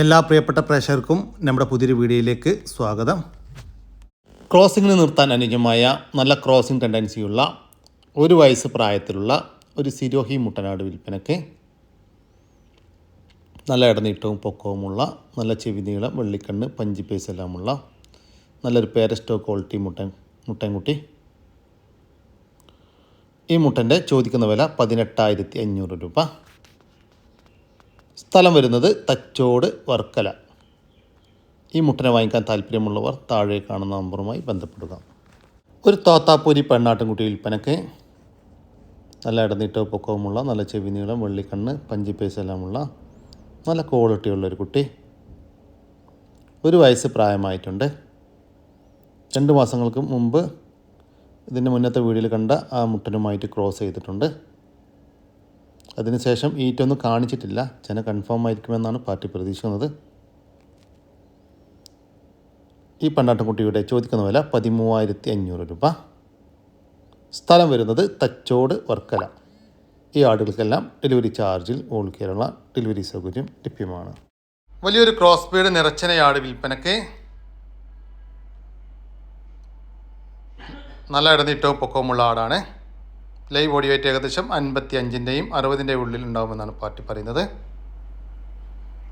എല്ലാ പ്രിയപ്പെട്ട പ്രേക്ഷകർക്കും നമ്മുടെ പുതിയൊരു വീഡിയോയിലേക്ക് സ്വാഗതം. ക്രോസിങ്ങിന് നിർത്താൻ അനുയോജ്യമായ നല്ല ക്രോസിംഗ് ടെൻഡൻസിയുള്ള ഒരു വയസ്സ് പ്രായത്തിലുള്ള ഒരു സിരോഹി മുട്ടനാട് വിൽപ്പനയ്ക്ക് നല്ല ഇടനീട്ടവും പൊക്കവുമുള്ള നല്ല ചെവി നീളം വെള്ളിക്കണ്ണ് പഞ്ചി പേസ് എല്ലാമുള്ള നല്ലൊരു പേരസ്റ്റോ ക്വാളിറ്റി മുട്ടൻ മുട്ടൻകുട്ടി. ഈ മുട്ടന്റെ ചോദിക്കുന്ന വില പതിനെട്ടായിരത്തി അഞ്ഞൂറ് രൂപ. സ്ഥലം വരുന്നത് തച്ചോട് വർക്കല. ഈ മുട്ടനെ വാങ്ങിക്കാൻ താല്പര്യമുള്ളവർ താഴെ കാണുന്ന നമ്പറുമായി ബന്ധപ്പെടുക. ഒരു തോത്താപ്പൂരി പെണ്ണാട്ടിൻകുട്ടി വിൽപ്പനയ്ക്ക് നല്ല ഇടനീട്ടവും പൊക്കവുമുള്ള നല്ല ചെവി നീളം വെള്ളിക്കണ്ണ് പഞ്ചിപ്പേസെല്ലാമുള്ള നല്ല ക്വാളിറ്റിയുള്ള ഒരു കുട്ടി. ഒരു വയസ്സ് പ്രായമായിട്ടുണ്ട്. രണ്ട് മാസങ്ങൾക്ക് മുമ്പ് ഇതിന്റെ മുന്നത്തെ വീഡിയോയിൽ കണ്ട ആ മുട്ടനുമായിട്ട് ക്രോസ് ചെയ്തിട്ടുണ്ട്. അതിനുശേഷം ഈറ്റൊന്നും കാണിച്ചിട്ടില്ല. ജന കൺഫേം ആയിരിക്കുമെന്നാണ് പാർട്ടി പ്രതീക്ഷിക്കുന്നത്. ഈ പെണ്ണാട്ടുംകുട്ടിയുടെ ചോദിക്കുന്ന വില പതിമൂവായിരത്തി അഞ്ഞൂറ് രൂപ. സ്ഥലം വരുന്നത് തച്ചോട് വർക്കല. ഈ ആടുകൾക്കെല്ലാം ഡെലിവറി ചാർജിൽ ഓൾ കേരള ഡെലിവറി സൗകര്യം ലഭ്യമാണ്. വലിയൊരു ക്രോസ് ബീഡ് നിറച്ചനയാട് വിൽപ്പനയ്ക്ക് നല്ല ഇടനീട്ടവും പൊക്കവുമുള്ള ആടാണ്. ലൈവ് ബോഡി വെയിറ്റ് ഏകദേശം അൻപത്തി അഞ്ചിന്റെയും അറുപതിന്റെയും ഉള്ളിൽ ഉണ്ടാകുമെന്നാണ് പാർട്ടി പറയുന്നത്.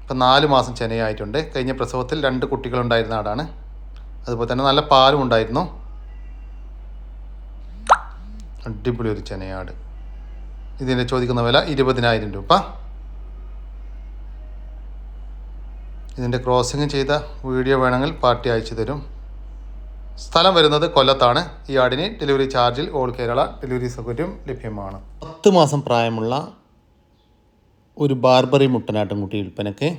ഇപ്പം നാല് മാസം ചെനയായിട്ടുണ്ട് കഴിഞ്ഞ പ്രസവത്തിൽ രണ്ട് കുട്ടികളുണ്ടായിരുന്ന ആടാണ്. അതുപോലെ തന്നെ നല്ല പാലും ഉണ്ടായിരുന്നു. അടിപൊളി ഒരു ചെനയാട്. ഇതിന്റെ ചോദിക്കുന്ന വില ഇരുപതിനായിരം രൂപ. ഇതിന്റെ ക്രോസിങ് ചെയ്ത വീഡിയോ വേണമെങ്കിൽ പാർട്ടി അയച്ചു തരും. സ്ഥലം വരുന്നത് കൊല്ലത്താണ്. ഈ ആടിന് ഡെലിവറി ചാർജിൽ ഓൾ കേരള ഡെലിവറി സൗകര്യം ലഭ്യമാണ്. പത്ത് മാസം പ്രായമുള്ള ഒരു ബാർബറി മുട്ടനാട്ടുംകുട്ടി വിൽപ്പനയ്ക്ക്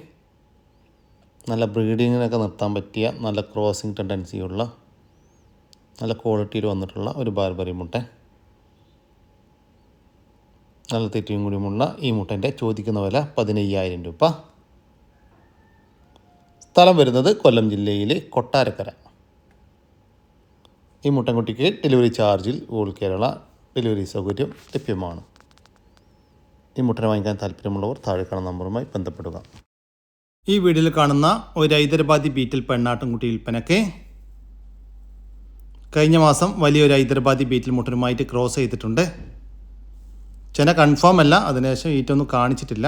നല്ല ബ്രീഡിങ്ങിനൊക്കെ നിർത്താൻ പറ്റിയ നല്ല ക്രോസിങ് ടെൻഡൻസിയുള്ള നല്ല ക്വാളിറ്റിയിൽ വന്നിട്ടുള്ള ഒരു ബാർബറി മുട്ട. നല്ല തെറ്റിയും കൂടിയുമുള്ള ഈ മുട്ടന്റെ ചോദിക്കുന്ന വില പതിനയ്യായിരം രൂപ. സ്ഥലം വരുന്നത് കൊല്ലം ജില്ലയിലെ കൊട്ടാരക്കര. ഈ മുട്ടൻകുട്ടിക്ക് ഡെലിവറി ചാർജിൽ ഓൾ കേരള ഡെലിവറി സൗകര്യം ലഭ്യമാണ്. ഈ മുട്ടനെ വാങ്ങിക്കാൻ താല്പര്യമുള്ളവർ താഴെ കാണുന്ന നമ്പറുമായി ബന്ധപ്പെടുക. ഈ വീഡിയോയിൽ കാണുന്ന ഒരു ഹൈദരാബാദി ബീറ്റിൽ പെണ്ണാട്ടുംകുട്ടി വിൽപ്പനയ്ക്ക് കഴിഞ്ഞ മാസം വലിയൊരു ഹൈദരാബാദി ബീറ്റിൽ മുട്ടനുമായിട്ട് ക്രോസ് ചെയ്തിട്ടുണ്ട്. ചെന കൺഫേം അല്ല അതിനുശേഷം ഈറ്റൊന്നും കാണിച്ചിട്ടില്ല.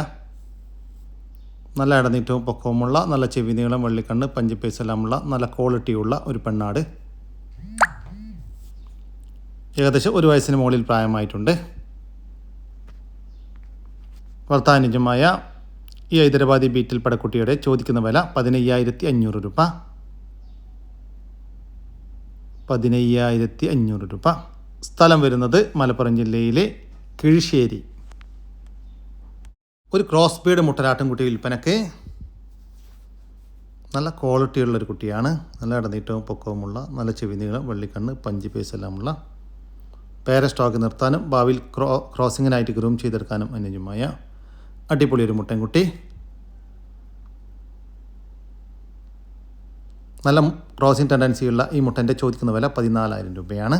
നല്ല ഇടനീറ്റവും പൊക്കവുമുള്ള നല്ല ചെവി നീളം വെള്ളിക്കണ്ണ് പഞ്ചിപ്പേസ് എല്ലാമുള്ള നല്ല ക്വാളിറ്റിയുള്ള ഒരു പെണ്ണാട്. ഏകദേശം ഒരു വയസ്സിന് മുകളിൽ പ്രായമായിട്ടുണ്ട്. വർത്താനുജമായ ഈ ഹൈദരാബാദി ബീറ്റിൽ പടക്കുട്ടിയുടെ ചോദിക്കുന്ന വില പതിനയ്യായിരത്തി അഞ്ഞൂറ് രൂപ. പതിനയ്യായിരത്തി അഞ്ഞൂറ് രൂപ. സ്ഥലം വരുന്നത് മലപ്പുറം ജില്ലയിലെ കിഴിശ്ശേരി. ഒരു ക്രോസ് ബീഡ് മുട്ടലാട്ടുംകുട്ടി വിൽപ്പനക്ക്. നല്ല ക്വാളിറ്റിയുള്ളൊരു കുട്ടിയാണ്. നല്ല ഇടനീട്ടവും പൊക്കവുമുള്ള നല്ല ചെവി നീളം വെള്ളിക്കണ്ണ് പഞ്ച് പേസ് എല്ലാമുള്ള പേര സ്റ്റോക്ക് നിർത്താനും ഭാവിയിൽ ക്രോ ക്രോസിങ്ങിനായിട്ട് ഗ്രൂം ചെയ്തെടുക്കാനും അനുയോജ്യമായ അടിപൊളി ഒരു മുട്ടൻകുട്ടി. നല്ല ക്രോസിംഗ് ടെൻഡൻസിയുള്ള ഈ മുട്ടന്റെ ചോദിക്കുന്ന വില പതിനാലായിരം രൂപയാണ്.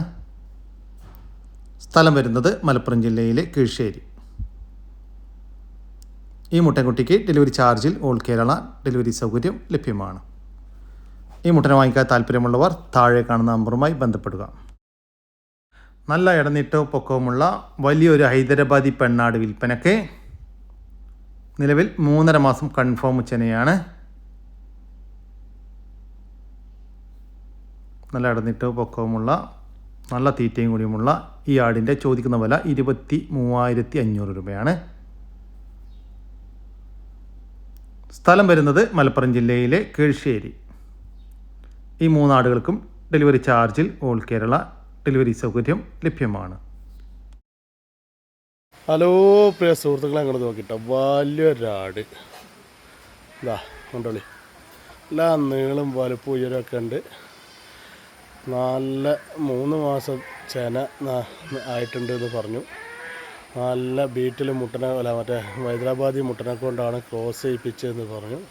സ്ഥലം വരുന്നത് മലപ്പുറം ജില്ലയിലെ കീഴ്ശ്ശേരി. ഈ മുട്ടൻകുട്ടിക്ക് ഡെലിവറി ചാർജിൽ ഓൾ കേരള ഡെലിവറി സൗകര്യം ലഭ്യമാണ്. ഈ മുട്ടനെ വാങ്ങിക്കാൻ താല്പര്യമുള്ളവർ താഴെ കാണുന്ന നമ്പറുമായി ബന്ധപ്പെടുക. നല്ല ഇടനീട്ടവും പൊക്കവുമുള്ള വലിയൊരു ഹൈദരാബാദി പെണ്ണാട് വിൽപ്പനയ്ക്ക് നിലവിൽ മൂന്നര മാസം കൺഫേം ചെനയാണ് നല്ല ഇടനീട്ടവും പൊക്കവുമുള്ള നല്ല തീറ്റയും കൂടിയുമുള്ള ഈ ആടിന്റെ ചോദിക്കുന്ന വില ഇരുപത്തി മൂവായിരത്തി അഞ്ഞൂറ് രൂപയാണ്. സ്ഥലം വരുന്നത് മലപ്പുറം ജില്ലയിലെ കീഴ്ശ്ശേരി. ഈ മൂന്നാടുകൾക്കും ഡെലിവറി ചാർജിൽ ഓൾ കേരള ഡെലിവറി സൗകര്യം ലഭ്യമാണ്. ഹലോ പ്രിയ സുഹൃത്തുക്കളെ അങ്ങോട്ട് നോക്കിട്ടോ. വലിയൊരാട്. ഇതാ കൊണ്ടോളി. എല്ലാ നീളും വലുപ്പം ഉയരമൊക്കെ ഉണ്ട്. നല്ല മൂന്ന് മാസം ചെന ആയിട്ടുണ്ട് എന്ന് പറഞ്ഞു. നല്ല ബീറ്റിൽ മുട്ടനെ അല്ല മറ്റേ ഹൈദരാബാദി മുട്ടനെ കൊണ്ടാണ് ക്രോസ് ചെയ്യിപ്പിച്ചതെന്ന് പറഞ്ഞു.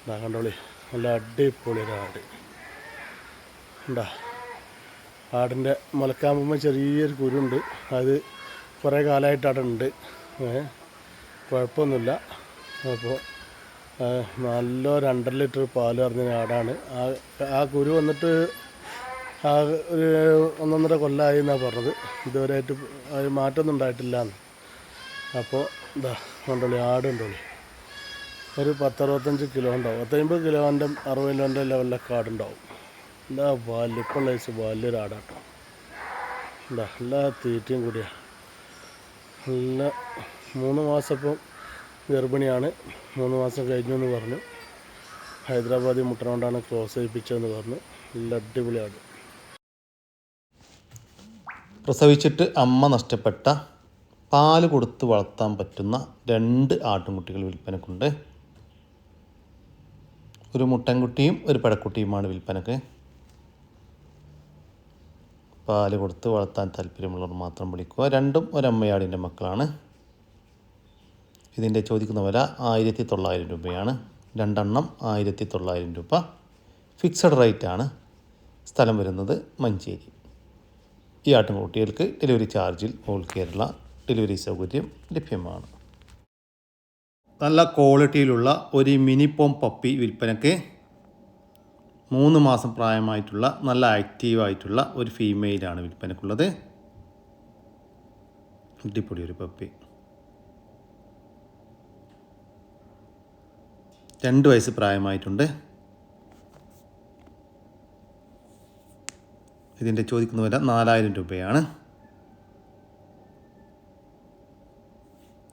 ഇതാ കണ്ടോളി. നല്ല അടിപൊളി ഒരാട്. ഉണ്ടാ ആടിന്റെ മുലക്കാമ്പുമ്പോൾ ചെറിയൊരു കുരുണ്ട്. അത് കുറേ കാലമായിട്ട് അവിടെ ഉണ്ട്. കുഴപ്പമൊന്നുമില്ല. അപ്പോൾ നല്ല രണ്ടര ലിറ്റർ പാൽ പറഞ്ഞ ആടാണ്. ആ ആ കുരു വന്നിട്ട് ആ ഒരു ഒന്നൊന്നര കൊല്ലമായി എന്നാണ് പറഞ്ഞത്. ഇതുവരെയായിട്ട് അത് മാറ്റമൊന്നും ഉണ്ടായിട്ടില്ല എന്ന്. അപ്പോൾ ഇതാ ഉണ്ടോളി ആടുണ്ടോളി ഒരു പത്തറുപത്തഞ്ച് കിലോ ഉണ്ടാവും. പത്തമ്പത് കിലോന്റെ അറുപത് കിലോന്റെ ലെവലിലൊക്കെ ആടുണ്ടാവും. എന്താ വലിപ്പമുള്ള വെച്ച് വലിയൊരു ആടാട്ടോ എന്താ എല്ലാ തീറ്റയും കൂടിയാണ് നല്ല മൂന്ന് മാസം ഇപ്പം ഗർഭിണിയാണ്. മൂന്ന് മാസം കഴിഞ്ഞു എന്ന് പറഞ്ഞു. ഹൈദരാബാദി മുട്ടനോണ്ടാണ് ക്രോസ് ചെയ്യിപ്പിച്ചതെന്ന് പറഞ്ഞു. നല്ല അടിപൊളിയാണ്. പ്രസവിച്ചിട്ട് അമ്മ നഷ്ടപ്പെട്ട പാൽ കൊടുത്ത് വളർത്താൻ പറ്റുന്ന രണ്ട് ആട്ടുംകുട്ടികൾ വിൽപ്പനക്കുണ്ട്. ഒരു മുട്ടൻകുട്ടിയും ഒരു പടക്കുട്ടിയുമാണ് വിൽപ്പനക്ക്. പാൽ കൊടുത്ത് വളർത്താൻ താല്പര്യമുള്ളവർ മാത്രം വിളിക്കുക. രണ്ടും ഒരമ്മയാടിന്റെ മക്കളാണ്. ഇതിന്റെ ചോദിക്കുന്ന വില ആയിരത്തി തൊള്ളായിരം രൂപയാണ്. രണ്ടെണ്ണം ആയിരത്തി തൊള്ളായിരം രൂപ. ഫിക്സഡ് റേറ്റാണ്. സ്ഥലം വരുന്നത് മഞ്ചേരി. ഈ ആട്ടിൻകുട്ടികൾക്ക് ഡെലിവറി ചാർജിൽ ഓൾ കേരള ഡെലിവറി സൗകര്യം ലഭ്യമാണ്. നല്ല ക്വാളിറ്റിയിലുള്ള ഒരു മിനിപ്പോം പപ്പി വിൽപ്പനയ്ക്ക് മൂന്ന് മാസം പ്രായമായിട്ടുള്ള നല്ല ആക്റ്റീവായിട്ടുള്ള ഒരു ഫീമെയിലാണ് വിൽപ്പനക്കുള്ളത്. അടിപൊളി ഒരു പപ്പി രണ്ട് വയസ്സ് പ്രായമായിട്ടുണ്ട്. ഇതിന്റെ ചോദിക്കുന്ന വില നാലായിരം രൂപയാണ്.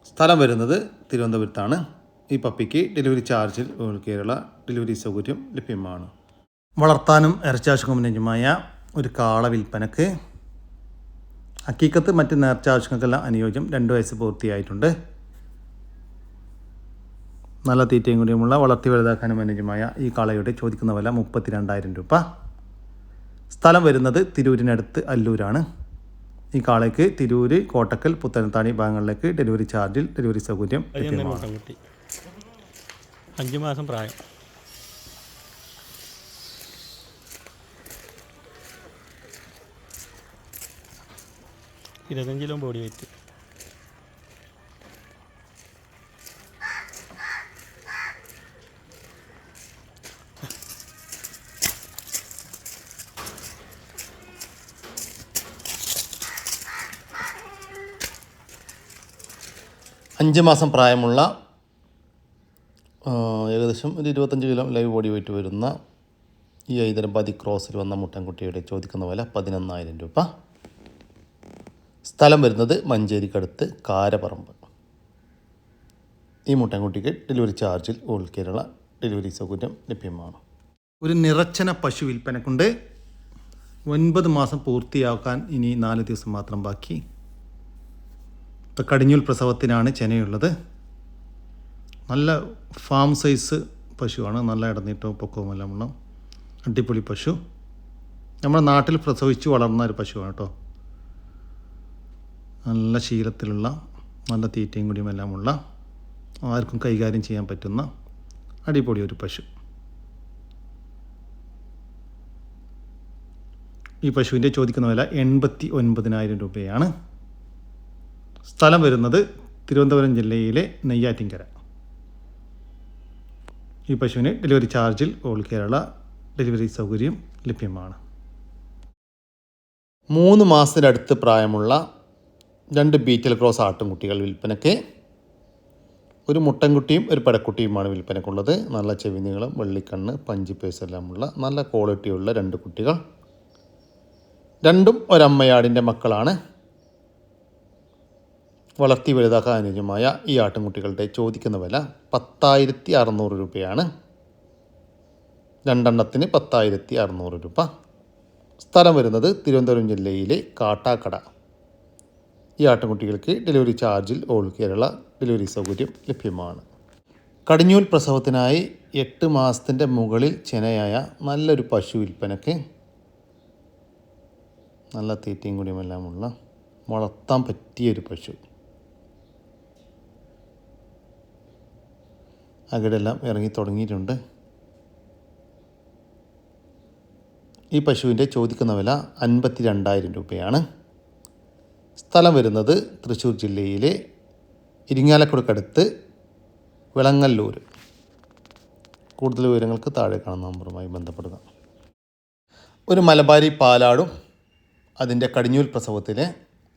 സ്ഥലം വരുന്നത് തിരുവനന്തപുരത്താണ്. ഈ പപ്പിക്ക് ഡെലിവറി ചാർജിൽ കേരള ഡെലിവറി സൗകര്യം ലഭ്യമാണ്. വളർത്താനും ഇറച്ചാവശ്യമായ ഒരു കാള വിൽപ്പനക്ക് അക്കീക്കത്ത് മറ്റ് നേർച്ചാവശ്യങ്ങൾക്കെല്ലാം അനുയോജ്യം രണ്ട് വയസ്സ് പൂർത്തിയായിട്ടുണ്ട്. നല്ല തീറ്റയും കൂടിയുമുള്ള വളർത്തി വലുതാക്കാനും അനുയോജ്യമായ ഈ കാളയുടെ ചോദിക്കുന്ന വില മുപ്പത്തി രണ്ടായിരം രൂപ. സ്ഥലം വരുന്നത് തിരൂരിനടുത്ത് അല്ലൂരാണ്. ഈ കാളയ്ക്ക് തിരൂര് കോട്ടക്കൽ പുത്തനത്താണി ഭാഗങ്ങളിലേക്ക് ഡെലിവറി ചാർജിൽ ഡെലിവറി സൗകര്യം ലഭ്യമാണ്. അഞ്ച് മാസം പ്രായം. ഇരുപത്തഞ്ച് കിലോ ബോഡി വെയിറ്റ് അഞ്ച് മാസം പ്രായമുള്ള ഏകദേശം ഒരു ഇരുപത്തഞ്ച് കിലോ ലൈവ് ബോഡി വെയിറ്റ് വരുന്ന ഈ ഹൈദരാബാദി ക്രോസിൽ വന്ന മുട്ടൻകുട്ടിയുടെ ചോദിക്കുന്ന വില പതിനൊന്നായിരം രൂപ. സ്ഥലം വരുന്നത് മഞ്ചേരിക്കടുത്ത് കാരപറമ്പ്. ഈ മുട്ടൻകുട്ടിക്ക് ഡെലിവറി ചാർജിൽ ഓൾ കേരള ഡെലിവറി സൗകര്യം ലഭ്യമാണ്. ഒരു നിറച്ചന പശു വിൽപ്പനക്കുണ്ട്. ഒൻപത് മാസം പൂർത്തിയാക്കാൻ ഇനി നാല് ദിവസം മാത്രം ബാക്കി. ഇപ്പോൾ കടിഞ്ഞൂൽ പ്രസവത്തിനാണ് ചെനയുള്ളത്. നല്ല ഫാം സൈസ് പശുവാണ്. നല്ല ഇടനീട്ടവും പൊക്കവും എല്ലാം ഉള്ള അടിപൊളി പശു. നമ്മുടെ നാട്ടിൽ പ്രസവിച്ച് വളർന്ന ഒരു പശുവാണ് കേട്ടോ. നല്ല ശീലത്തിലുള്ള നല്ല തീറ്റയും കൂടിയും എല്ലാമുള്ള ആർക്കും കൈകാര്യം ചെയ്യാൻ പറ്റുന്ന അടിപൊളി ഒരു പശു. ഈ പശുവിന്റെ ചോദിക്കുന്ന വില എൺപത്തി ഒൻപതിനായിരം രൂപയാണ്. സ്ഥലം വരുന്നത് തിരുവനന്തപുരം ജില്ലയിലെ നെയ്യാറ്റിൻകര. ഈ പശുവിന് ഡെലിവറി ചാർജിൽ ഓൾ കേരള ഡെലിവറി സൗകര്യം ലഭ്യമാണ്. മൂന്ന് മാസത്തിനടുത്ത് പ്രായമുള്ള രണ്ട് ബീറ്റൽ ക്രോസ് ആട്ടുംകുട്ടികൾ വിൽപ്പനയ്ക്ക്. ഒരു മുട്ടൻകുട്ടിയും ഒരു പടക്കുട്ടിയുമാണ് വിൽപ്പനക്കുള്ളത് നല്ല ചെവിനീളം വെള്ളിക്കണ്ണ് പഞ്ചി പേസ് എല്ലാമുള്ള നല്ല ക്വാളിറ്റിയുള്ള രണ്ട് കുട്ടികൾ. രണ്ടും ഒരമ്മയാടിന്റെ മക്കളാണ്. വളർത്തി വലുതാക്കാൻ അനുയോജ്യമായ ഈ ആട്ടിൻകുട്ടികളുടെ ചോദിക്കുന്ന വില പത്തായിരത്തി അറുന്നൂറ് രൂപയാണ്. രണ്ടെണ്ണത്തിന് പത്തായിരത്തി അറുന്നൂറ് രൂപ. സ്ഥലം വരുന്നത് തിരുവനന്തപുരം ജില്ലയിലെ കാട്ടാക്കട. ഈ ആട്ടിൻകുട്ടികൾക്ക് ഡെലിവറി ചാർജിൽ ഓൾ കേരള ഡെലിവറി സൗകര്യം ലഭ്യമാണ്. കടിഞ്ഞൂൽ പ്രസവത്തിനായി എട്ട് മാസത്തിന്റെ മുകളിൽ ചെനയായ നല്ലൊരു പശു വിൽപ്പനയ്ക്ക് നല്ല തീറ്റയും കൂടിയുമെല്ലാമുള്ള വളർത്താൻ പറ്റിയൊരു പശു. അകിടെല്ലാം ഇറങ്ങി തുടങ്ങിയിട്ടുണ്ട്. ഈ പശുവിന്റെ ചോദിക്കുന്ന വില അൻപത്തി രണ്ടായിരം രൂപയാണ്. സ്ഥലം വരുന്നത് തൃശ്ശൂർ ജില്ലയിലെ ഇരിങ്ങാലക്കുടക്കടുത്ത് വിളങ്ങല്ലൂർ കൂടുതൽ വിവരങ്ങൾക്ക് താഴെ കാണുന്ന നമ്പറുമായി ബന്ധപ്പെടുക. ഒരു മലബാരി പാലാടും അതിന്റെ കടിഞ്ഞൂൽ പ്രസവത്തിലെ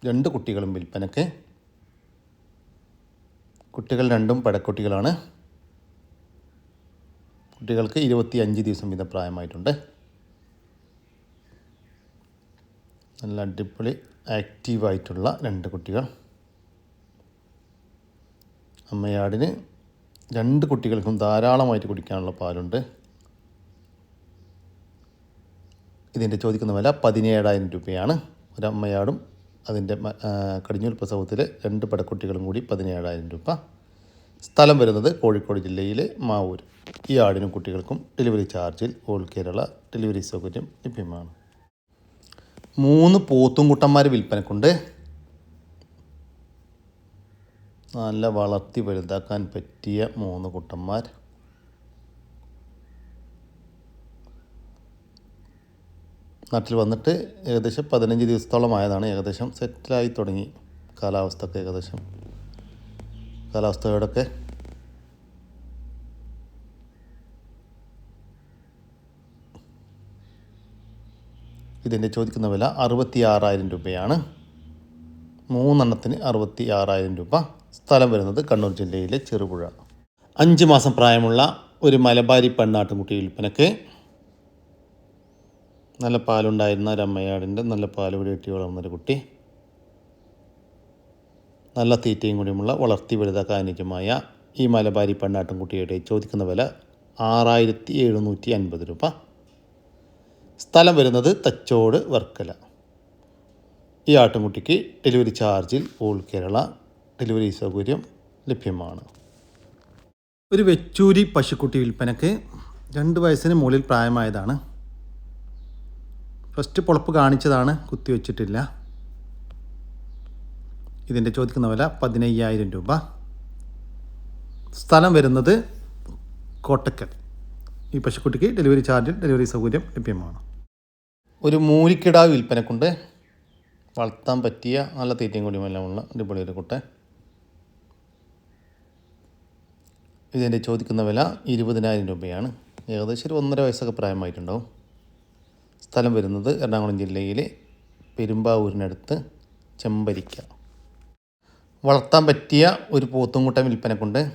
രണ്ട് കുട്ടികളും വിൽപ്പനയ്ക്ക്. കുട്ടികൾ രണ്ടും പടക്കുട്ടികളാണ്. കുട്ടികൾക്ക് ഇരുപത്തി അഞ്ച് ദിവസം വീതം പ്രായമായിട്ടുണ്ട് നല്ല അടിപൊളി ആക്റ്റീവായിട്ടുള്ള രണ്ട് കുട്ടികൾ. അമ്മയാടിന് രണ്ട് കുട്ടികൾക്കും ധാരാളമായിട്ട് കുടിക്കാനുള്ള പാലുണ്ട്. ഇതിന്റെ ചോദിക്കുന്ന വില പതിനേഴായിരം രൂപയാണ്. ഒരമ്മയാടും അതിന്റെ കടിഞ്ഞൂൽ പ്രസവത്തിൽ രണ്ട് പടക്കുട്ടികളും കൂടി പതിനേഴായിരം രൂപ. സ്ഥലം വരുന്നത് കോഴിക്കോട് ജില്ലയിലെ മാവൂർ ഈ ആടിനും കുട്ടികൾക്കും ഡെലിവറി ചാർജിൽ ഓൾ കേരള ഡെലിവറി സൗകര്യം ലഭ്യമാണ്. മൂന്ന് പോത്തും പോത്തുംകുട്ടന്മാർ വിൽപ്പനക്കുണ്ട്. നല്ല വളർത്തി വലുതാക്കാൻ പറ്റിയ മൂന്ന് കുട്ടന്മാർ. നാട്ടിൽ വന്നിട്ട് ഏകദേശം പതിനഞ്ച് ദിവസത്തോളം ആയതാണ്. ഏകദേശം സെറ്റിലായി തുടങ്ങി. കാലാവസ്ഥ ഏകദേശം കാലാവസ്ഥയോടൊക്കെ ഇതിന്റെ ചോദിക്കുന്ന വില അറുപത്തി ആറായിരം രൂപയാണ്. മൂന്നെണ്ണത്തിന് അറുപത്തി ആറായിരം രൂപ. സ്ഥലം വരുന്നത് കണ്ണൂർ ജില്ലയിലെ ചെറുപുഴ. അഞ്ച് മാസം പ്രായമുള്ള ഒരു മലബാരി പെണ്ണാട്ടുംകുട്ടി വിൽപ്പനക്ക് നല്ല പാലുണ്ടായിരുന്ന ഒരു അമ്മയാടിന്റെ നല്ല പാൽ കൂടി ഇട്ടി വളർന്നൊരു കുട്ടി. നല്ല തീറ്റയും കൂടിയുമുള്ള വളർത്തി വലുതാക്കാൻ അനുയോജ്യമായ ഈ മലബാരി പെണ്ണാട്ടുംകുട്ടിയുടെ ചോദിക്കുന്ന വില ആറായിരത്തി എഴുന്നൂറ്റി അൻപത് രൂപ. സ്ഥലം വരുന്നത് തച്ചോട് വർക്കല. ഈ ആട്ടുംകുട്ടിക്ക് ഡെലിവറി ചാർജിൽ ഓൾ കേരള ഡെലിവറി സൗകര്യം ലഭ്യമാണ്. ഒരു വെച്ചൂരി പശുക്കുട്ടി വിൽപ്പനക്ക് രണ്ട് വയസ്സിന് മുകളിൽ പ്രായമായതാണ്. ഫസ്റ്റ് പൊളപ്പ് കാണിച്ചതാണ് കുത്തിവെച്ചിട്ടില്ല ഇതിന്റെ ചോദിക്കുന്ന വില പതിനയ്യായിരം രൂപ. സ്ഥലം വരുന്നത് കോട്ടക്കൽ. ഈ പശുക്കുട്ടിക്ക് ഡെലിവറി ചാർജിൽ ഡെലിവറി സൗകര്യം ലഭ്യമാണ്. ഒരു മൂലിക്കിടാവ് വിൽപ്പനക്കുണ്ട്. വളർത്താൻ പറ്റിയ നല്ല തീറ്റയും കൂടിയുമെല്ലാമുള്ള അടിപൊളി ഒരു കുട്ട ഇതിന്റെ ചോദിക്കുന്ന വില ഇരുപതിനായിരം രൂപയാണ്. ഏകദേശം ഒരു ഒന്നര വയസ്സൊക്കെ പ്രായമായിട്ടുണ്ടാവും. സ്ഥലം വരുന്നത് എറണാകുളം ജില്ലയിലെ പെരുമ്പാവൂരിനടുത്ത് ചെമ്പരിക്ക. വളർത്താൻ പറ്റിയ ഒരു പോത്തുംകുട്ടൻ വിൽപ്പനക്കുണ്ട്.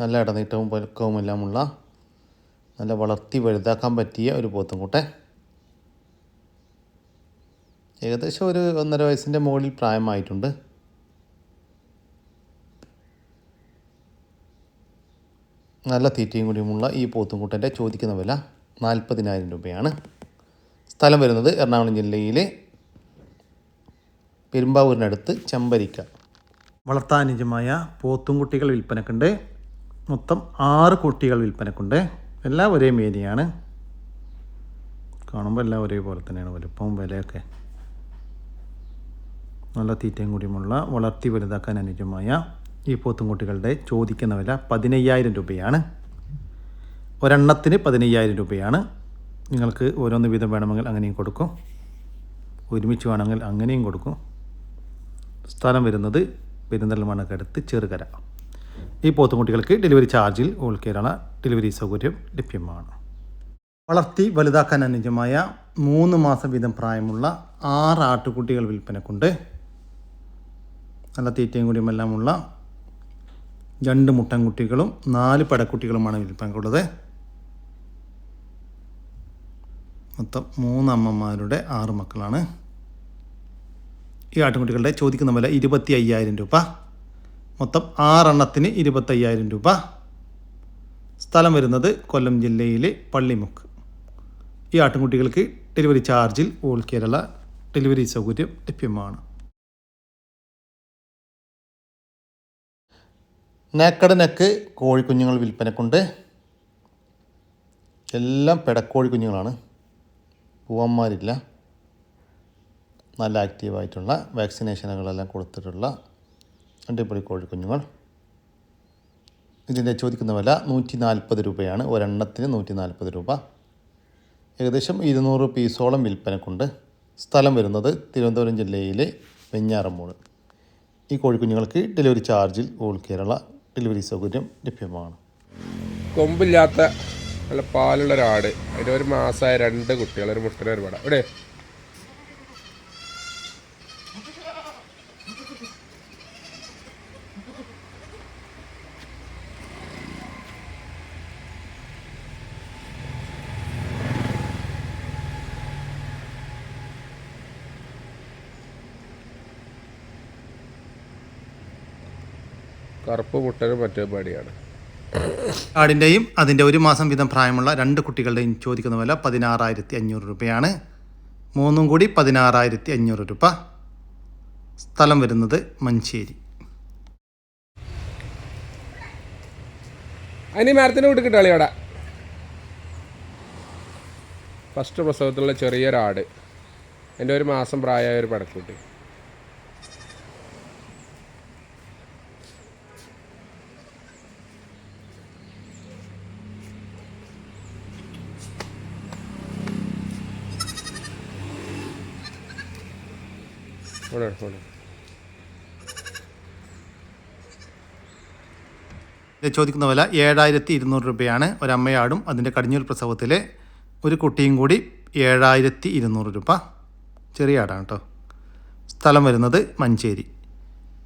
നല്ല ഇടനീട്ടവും പൊലക്കവും എല്ലാമുള്ള നല്ല വളർത്തി വലുതാക്കാൻ പറ്റിയ ഒരു പോത്തുംകുട്ടൻ ഏകദേശം ഒരു ഒന്നര വയസ്സിന്റെ മുകളിൽ പ്രായമായിട്ടുണ്ട്. നല്ല തീറ്റയും കൂടിയുമുള്ള ഈ പോത്തുംകുട്ടന്റെ ചോദിക്കുന്ന വില നാൽപ്പതിനായിരം രൂപയാണ്. സ്ഥലം വരുന്നത് എറണാകുളം ജില്ലയിലെ പെരുമ്പാവൂരിനടുത്ത് ചെമ്പരിക്ക. വളർത്താനുജമായ പോത്തുംകുട്ടികൾ വിൽപ്പനക്കുണ്ട്. മൊത്തം ആറ് കുട്ടികൾ വിൽപ്പനക്കുണ്ട്. എല്ലാം ഒരേ മേനിയാണ് കാണുമ്പോൾ എല്ലാം ഒരേപോലെ തന്നെയാണ്. വലുപ്പം വിലയൊക്കെ. നല്ല തീറ്റയും കൂടിയുമുള്ള വളർത്തി വലുതാക്കാൻ അനുയോജ്യമായ ഈ പോത്തുംകുട്ടികളുടെ ചോദിക്കുന്ന വില പതിനയ്യായിരം രൂപയാണ്. ഒരെണ്ണത്തിന് പതിനയ്യായിരം രൂപയാണ്. നിങ്ങൾക്ക് ഓരോന്ന് വീതം വേണമെങ്കിൽ അങ്ങനെയും കൊടുക്കും. ഒരുമിച്ച് വേണമെങ്കിൽ അങ്ങനെയും കൊടുക്കും. സ്ഥലം വരുന്നത് പെരിന്തൽമണ്ണക്കടുത്ത് ചെറുകര. ഈ പോത്തുകുട്ടികൾക്ക് ഡെലിവറി ചാർജിൽ ഓൾ കേരള ഡെലിവറി സൗകര്യം ലഭ്യമാണ്. വളർത്തി വലുതാക്കാൻ അനുജമായ മൂന്ന് മാസം വീതം പ്രായമുള്ള ആറ് ആട്ടുകുട്ടികൾ വിൽപ്പനക്കുണ്ട്. നല്ല തീറ്റയും കൂടിയുമെല്ലാമുള്ള രണ്ട് മുട്ടൻകുട്ടികളും നാല് പടക്കുട്ടികളുമാണ് വിൽപ്പനക്കുള്ളത് മൊത്തം മൂന്ന് അമ്മമാരുടെ ആറ് മക്കളാണ്. ഈ ആട്ടുകുട്ടികളുടെ ചോദിക്കുന്ന വില ഇരുപത്തി അയ്യായിരം രൂപ. മൊത്തം ആറെണ്ണത്തിന് ഇരുപത്തയ്യായിരം രൂപ. സ്ഥലം വരുന്നത് കൊല്ലം ജില്ലയിലെ പള്ളിമുക്ക്. ഈ ആട്ടുകുട്ടികൾക്ക് ഡെലിവറി ചാർജിൽ ഓൾ കേരള ഡെലിവറി സൗകര്യം ലഭ്യമാണ്. നേക്കട് നെക്ക് കോഴിക്കുഞ്ഞുങ്ങൾ വിൽപ്പനക്കുണ്ട്. എല്ലാം പെടക്കോഴി കുഞ്ഞുങ്ങളാണ് പൂവന്മാരില്ല. നല്ല ആക്റ്റീവായിട്ടുള്ള വാക്സിനേഷനുകളെല്ലാം കൊടുത്തിട്ടുള്ള അടിപൊളി കോഴിക്കുഞ്ഞുങ്ങൾ. ഇതിന്റെ ചോദിക്കുന്ന വില നൂറ്റി നാൽപ്പത് രൂപയാണ്. ഒരെണ്ണത്തിന് നൂറ്റി നാൽപ്പത് രൂപ. ഏകദേശം ഇരുന്നൂറ് പീസോളം വിൽപ്പനക്കുണ്ട്. സ്ഥലം വരുന്നത് തിരുവനന്തപുരം ജില്ലയിലെ വെഞ്ഞാറമ്മൂട്. ഈ കോഴിക്കുഞ്ഞുങ്ങൾക്ക് ഡെലിവറി ചാർജിൽ ഓൾ കേരള ഡെലിവറി സൗകര്യം ലഭ്യമാണ്. കൊമ്പില്ലാത്ത നല്ല പാലുള്ള ഒരാട്. അതിന് ഒരു മാസമായ രണ്ട് കുട്ടികൾ ഒരു മുട്ടന ഒരു പട ഇവിടെ കറുപ്പ് മുട്ടനും മറ്റേ പടിയാണ്. ആടിന്റെയും അതിന്റെ ഒരു മാസം വീതം പ്രായമുള്ള രണ്ട് കുട്ടികളുടെയും ചോദിക്കുന്ന വില പതിനാറായിരത്തി അഞ്ഞൂറ് രൂപയാണ്. മൂന്നും കൂടി പതിനാറായിരത്തി അഞ്ഞൂറ് രൂപ. സ്ഥലം വരുന്നത് മഞ്ചേരി. അതിന് ഈ മരത്തിന് വിട്ട് കിട്ടാളി അവിടെ. ഫസ്റ്റ് പ്രസവത്തിലുള്ള ചെറിയൊരാട്. എന്റെ ഒരു മാസം പ്രായമായ ഒരു പടക്കുട്ടി ഇവിടെ, ഇവിടെ. on. ചോദിക്കുന്ന വില ഏഴായിരത്തി ഇരുന്നൂറ് രൂപയാണ്. ഒരമ്മയാടും അതിന്റെ കടിഞ്ഞൂൽ പ്രസവത്തിലെ ഒരു കുട്ടിയും കൂടി ഏഴായിരത്തി ഇരുന്നൂറ് രൂപ. ചെറിയ ആടാണ് കേട്ടോ. സ്ഥലം വരുന്നത് മഞ്ചേരി.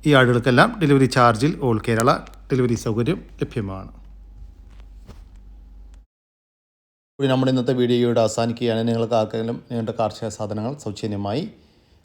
ഈ ആടുകൾക്കെല്ലാം ഡെലിവറി ചാർജിൽ ഓൾ കേരള ഡെലിവറി സൗകര്യം ലഭ്യമാണ്. കൂടി നമ്മുടെ ഇന്നത്തെ വീഡിയോയുടെ അവസാനിക്കുകയാണ്. നിങ്ങൾക്ക് ആർക്കെങ്കിലും നിങ്ങളുടെ കാർഷിക സാധനങ്ങൾ സൗജന്യമായി